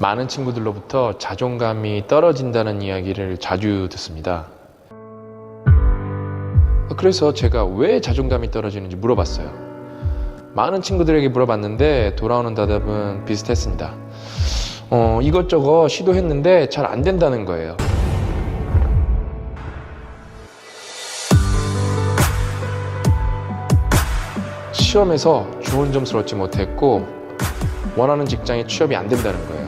많은 친구들로부터 자존감이 떨어진다는 이야기를 자주 듣습니다. 그래서 제가 왜 자존감이 떨어지는지 물어봤어요. 많은 친구들에게 물어봤는데 돌아오는 대답은 비슷했습니다. 어, 이것저것 시도했는데 잘 안 된다는 거예요. 시험에서 좋은 점수를 얻지 못했고 원하는 직장에 취업이 안 된다는 거예요.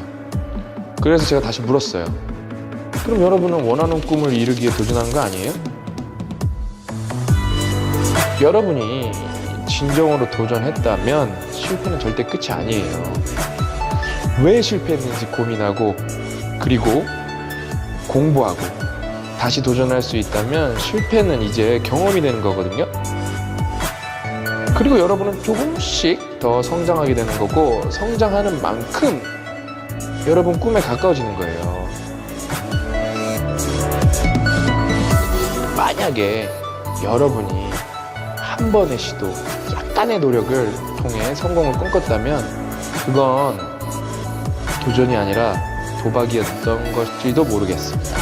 그래서 제가 다시 물었어요. 그럼 여러분은 원하는 꿈을 이루기에 도전한 거 아니에요? 여러분이 진정으로 도전했다면 실패는 절대 끝이 아니에요. 왜 실패했는지 고민하고 그리고 공부하고 다시 도전할 수 있다면 실패는 이제 경험이 되는 거거든요. 그리고 여러분은 조금씩 더 성장하게 되는 거고 성장하는 만큼 여러분 꿈에 가까워지는 거예요. 만약에 여러분이 한 번의 시도, 약간의 노력을 통해 성공을 꿈꿨다면 그건 도전이 아니라 도박이었던 것일지도 모르겠습니다.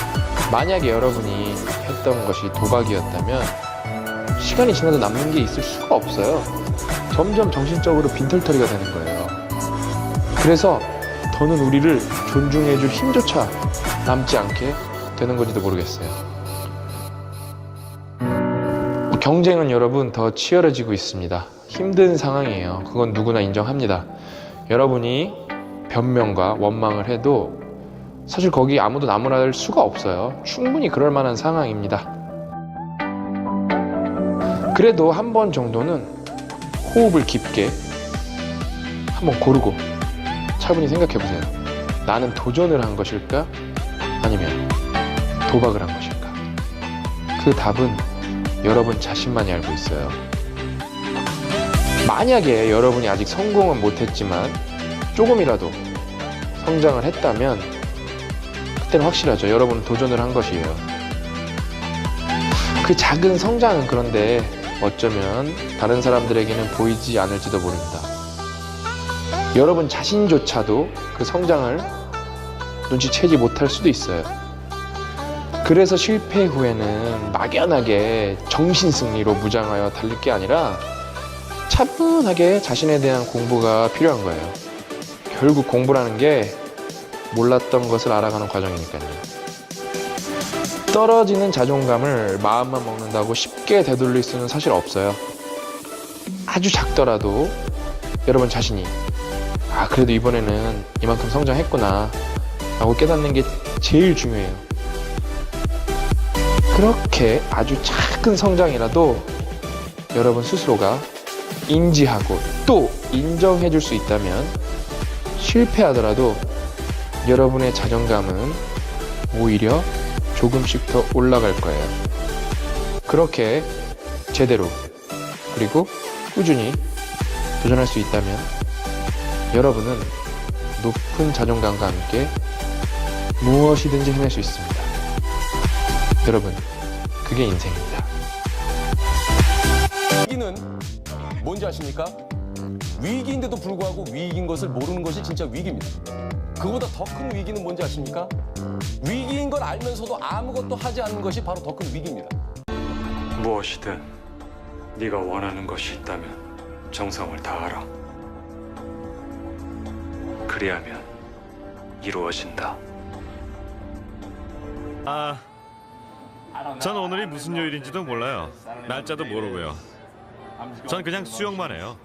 만약에 여러분이 했던 것이 도박이었다면 시간이 지나도 남는 게 있을 수가 없어요. 점점 정신적으로 빈털터리가 되는 거예요. 그래서 더는 우리를 존중해줄 힘조차 남지 않게 되는 건지도 모르겠어요. 경쟁은 여러분 더 치열해지고 있습니다. 힘든 상황이에요. 그건 누구나 인정합니다. 여러분이 변명과 원망을 해도 사실 거기 아무도 나무랄 수가 없어요. 충분히 그럴 만한 상황입니다. 그래도 한 번 정도는 호흡을 깊게 한번 고르고 차분히 생각해 보세요. 나는 도전을 한 것일까? 아니면 도박을 한 것일까? 그 답은 여러분 자신만이 알고 있어요. 만약에 여러분이 아직 성공은 못했지만 조금이라도 성장을 했다면 그때는 확실하죠. 여러분은 도전을 한 것이에요. 그 작은 성장은 그런데 어쩌면 다른 사람들에게는 보이지 않을지도 모릅니다. 여러분 자신조차도 그 성장을 눈치채지 못할 수도 있어요. 그래서 실패 후에는 막연하게 정신 승리로 무장하여 달릴 게 아니라 차분하게 자신에 대한 공부가 필요한 거예요. 결국 공부라는 게 몰랐던 것을 알아가는 과정이니까요. 떨어지는 자존감을 마음만 먹는다고 쉽게 되돌릴 수는 사실 없어요. 아주 작더라도 여러분 자신이 아 그래도 이번에는 이만큼 성장했구나 라고 깨닫는 게 제일 중요해요. 그렇게 아주 작은 성장이라도 여러분 스스로가 인지하고 또 인정해 줄 수 있다면 실패하더라도 여러분의 자존감은 오히려 조금씩 더 올라갈 거예요. 그렇게 제대로 그리고 꾸준히 도전할 수 있다면 여러분은 높은 자존감과 함께 무엇이든지 해낼 수 있습니다. 여러분, 그게 인생입니다. 위기는 뭔지 아십니까? 위기인데도 불구하고 위기인 것을 모르는 것이 진짜 위기입니다. 그보다 더 큰 위기는 뭔지 아십니까? 위기인 걸 알면서도 아무것도 하지 않는 것이 바로 더 큰 위기입니다. 무엇이든 네가 원하는 것이 있다면 정성을 다하라. 그리하면 이루어진다. 아, 전 오늘이 무슨 요일인지도 몰라요. 날짜도 모르고요. 전 그냥 수영만 해요.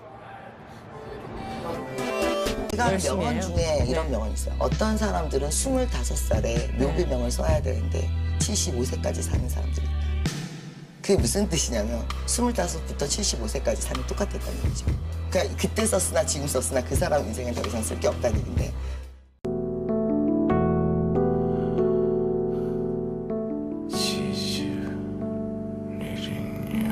제가 명언? 중에 이런 명언이 있어요. 어떤 사람들은 25살에 묘비명을 써야 되는데 75세까지 사는 사람들이 있다. 그게 무슨 뜻이냐면 25부터 75세까지 사는 똑같았다는 거죠. 그러니까 그때 썼으나 지금 썼으나 그 사람 인생에 더 이상 쓸 게 없다는 얘기인데. 시즈 일이냐